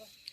ค่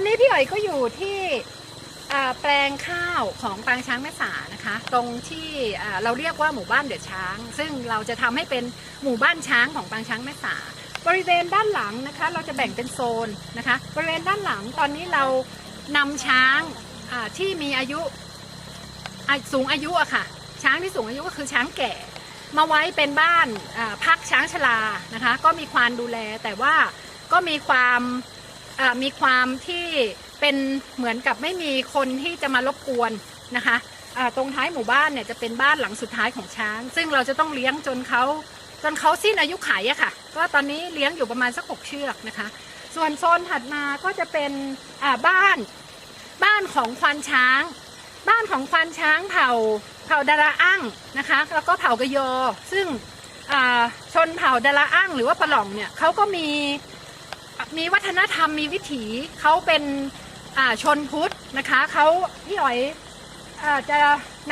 อนนี้พี่อ๋อยก็อยู่ที่แปลงข้าวของปางช้างแม่สานะคะ ตรงที่เราเรียกว่าหมู่บ้านเดือดช้าง ซึ่งเราจะทำให้เป็นหมู่บ้านช้างของปางช้างแม่สาบริเวณด้านหลังนะคะ เราจะแบ่งเป็นโซนนะคะ บริเวณด้านหลังตอนนี้เรานำช้างที่มีอายุสูงอายุอะค่ะ ช้างที่สูงอายุก็คือช้างแก่ มาไว้เป็นบ้านพักช้างชรานะคะ ก็มีความดูแลแต่ว่าก็มีความ มีความที่เป็นเหมือนกับไม่มีคนที่จะมารบกวนนะคะตรงท้ายหมู่บ้านเนี่ยจะเป็นบ้านหลังสุดท้ายของช้าง ซึ่งเราจะต้องเลี้ยงจนเขาจนเขาสิ้นอายุขัยอะค่ะ ก็ตอนนี้เลี้ยงอยู่ประมาณสักหกเชือกนะคะ ส่วนโซนถัดมาก็จะเป็นบ้านบ้านของควานช้าง บ้านของควานช้างเผ่าเผ่าดาราอั่งนะคะ แล้วก็เผ่ากะยอ ซึ่งชนเผ่าดาราอั่งหรือว่าปะหล่องเนี่ยเขาก็มี มีวัฒนธรรมมีวิถีเขาเป็นชนพุทธนะคะเขาพี่อ๋อยอจะ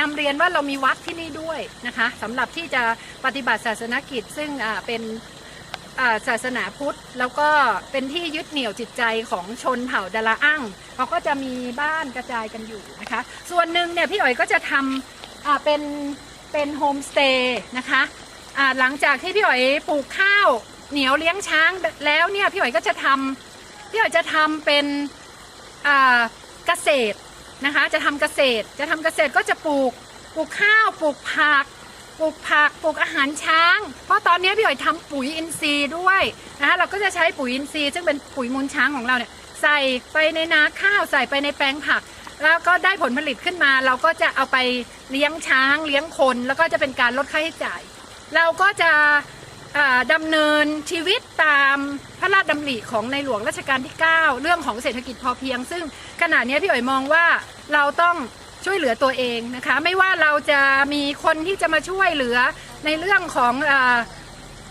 นำเรียนว่าเรามีวัดที่นี่ด้วยนะคะสำหรับที่จะปฏิบัติศาสนกิจซึ่งเป็นศาสนาพุทธ แล้วก็เป็นที่ยึดเหนี่ยวจิตใจของชนเผ่าดาราอั่งเขาก็จะมีบ้านกระจายกันอยู่นะคะ ส่วนหนึ่งเนี่ยพี่อ๋อยก็จะทำเป็นเป็นโฮมสเตย์นะคะหลังจากที่พี่อ๋อยปลูกข้าว เหนียวเลี้ยงช้างแล้วเนี่ยพี่อ๋อยก็จะทำพี่อ๋อยจะทำเป็นเกษตรนะคะจะทำเกษตรจะทำเกษตรก็จะปลูกปลูกข้าวปลูกผักปลูกผักปลูกอาหารช้าง เพราะตอนนี้พี่อ๋อยทำปุ๋ยอินทรีย์ด้วยนะคะเราก็จะใช้ปุ๋ยอินทรีย์ ซึ่งเป็นปุ๋ยมูลช้างของเราเนี่ยใส่ไปในนาข้าวใส่ไปในแปลงผัก แล้วก็ได้ผลผลิตขึ้นมา เราก็จะเอาไปเลี้ยงช้างเลี้ยงคน แล้วก็จะเป็นการลดค่าใช้จ่าย เราก็จะ ดำเนินชีวิตตามพระราชดำริของในหลวงรัชกาลที่ 9 เรื่องของเศรษฐกิจพอเพียง ซึ่งขณะนี้พี่อ๋อยมองว่าเราต้องช่วยเหลือตัวเองนะคะ ไม่ว่าเราจะมีคนที่จะมาช่วยเหลือในเรื่องของอา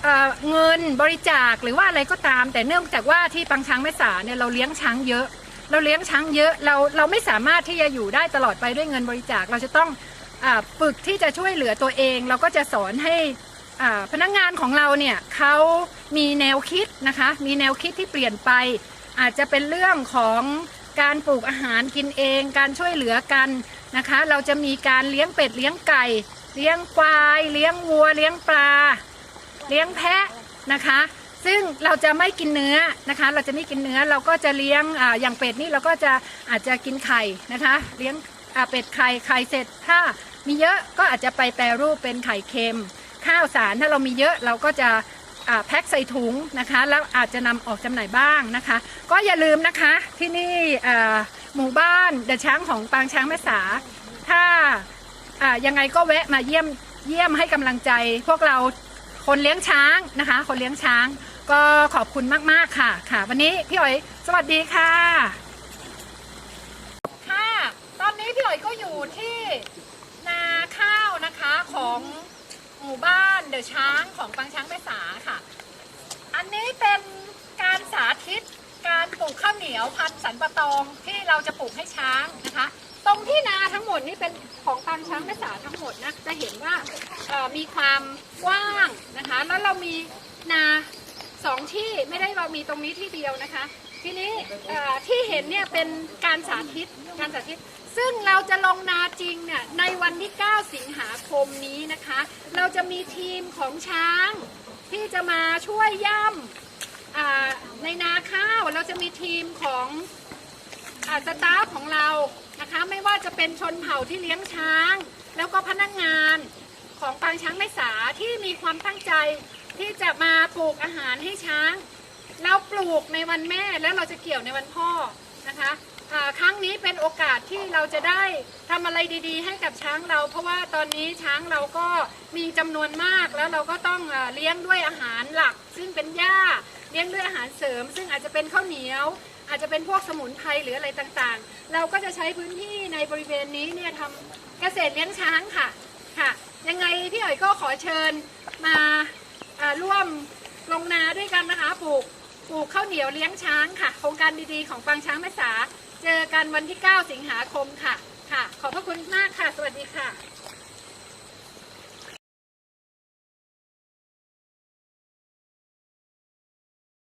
อ่าเงินบริจาคหรือว่าอะไรก็ตาม แต่เนื่องจากว่าที่ปังช้างแม่สาเนี่ยเราเลี้ยงช้างเยอะ เราเลี้ยงช้างเยอะเราเราไม่สามารถที่จะอยู่ได้ตลอดไปด้วยเงินบริจาค เราจะต้องฝึกที่จะช่วยเหลือตัวเอง เราก็จะสอนให้ พนักงานของเราเนี่ยเขามีแนวคิดนะคะ มีแนวคิดที่เปลี่ยนไป อาจจะเป็นเรื่องของการปลูกอาหารกินเอง การช่วยเหลือกันนะคะ เราจะมีการเลี้ยงเป็ดเลี้ยงไก่ เลี้ยงควาย เลี้ยงวัว เลี้ยงปลา เลี้ยงแพะนะคะ ซึ่งเราจะไม่กินเนื้อนะคะ เราจะไม่กินเนื้อเราก็จะเลี้ยงออย่างเป็ดนี่เราก็จะอาจจะกินไข่นะคะ เลี้ยงเป็ดไข่ไข่เสร็จถ้ามีเยอะก็อาจจะไปแปรรูปเป็นไข่เค็ม ข้าวสารถ้าเรามีเยอะเราก็จะแพ็คใส่ถุงนะคะ แล้วอาจจะนำออกจำหน่ายบ้างนะคะ ก็อย่าลืมนะคะที่นี่หมู่บ้านเดอะช้างของปางช้างแม่สา ถ้าอ่ายังไงก็แวะมาเยี่ยมเยี่ยมให้กำลังใจ พวกเราคนเลี้ยงช้างนะคะ คนเลี้ยงช้างก็ขอบคุณมากๆค่ะค่ะ วันนี้พี่อ๋อยสวัสดีค่ะ ค่ะ ตอนนี้พี่อ๋อยก็อยู่ที่นาข้าวนะคะของ หมู่บ้านเดอะช้างของปางช้างแม่สาค่ะ อันนี้เป็นการสาธิตการปลูกข้าวเหนียวพันธุ์สันปะตองที่เราจะปลูกให้ช้างนะคะ ตรงที่นาทั้งหมดนี่เป็นของปางช้างแม่สาทั้งหมดนะจะเห็นว่ามีความกว้างนะคะ แล้วเรามีนาสองที่ไม่ได้ว่ามีตรงนี้ที่เดียวนะคะ ทีนี้เอ่อที่เห็นเนี่ยเป็นการสาธิตการสาธิต ซึ่งเราจะลงนาจริงเนี่ยในวันที่ 9 สิงหาคมนี้นะคะ เราจะมีทีมของช้างที่จะมาช่วยย่ำอ่าในนาข้าวเราจะมีทีมของอาสตาฟของเรานะคะไม่ว่าจะเป็นชนเผ่าที่เลี้ยงช้าง แล้วก็พนักงานของปางช้างแม่สาที่มีความตั้งใจที่จะมาปลูกอาหารให้ช้าง เราปลูกในวันแม่แล้วเราจะเกี่ยวในวันพ่อนะคะครั้งนี้เป็นโอกาสที่เราจะได้ทำอะไรดีๆ ให้กับช้างเรา เพราะว่าตอนนี้ช้างเราก็มีจำนวนมากแล้วเราก็ต้องเลี้ยงด้วยอาหารหลัก ซึ่งเป็นหญ้าเลี้ยงด้วยอาหารเสริม ซึ่งอาจจะเป็นข้าวเหนียว อาจจะเป็นพวกสมุนไพรหรืออะไรต่างๆ เราก็จะใช้พื้นที่ในบริเวณนี้เนี่ยทำเกษตรเลี้ยงช้างค่ะค่ะ ยังไงพี่อ๋อยก็ขอเชิญมาร่วมลงนาด้วยกันนะคะปลูก ปลูกข้าวเหนียวเลี้ยงช้างค่ะ โครงการดีๆของปางช้างแม่สา เจอกันวันที่ 9 สิงหาคมค่ะ ค่ะ ขอบพระคุณมากค่ะ สวัสดีค่ะ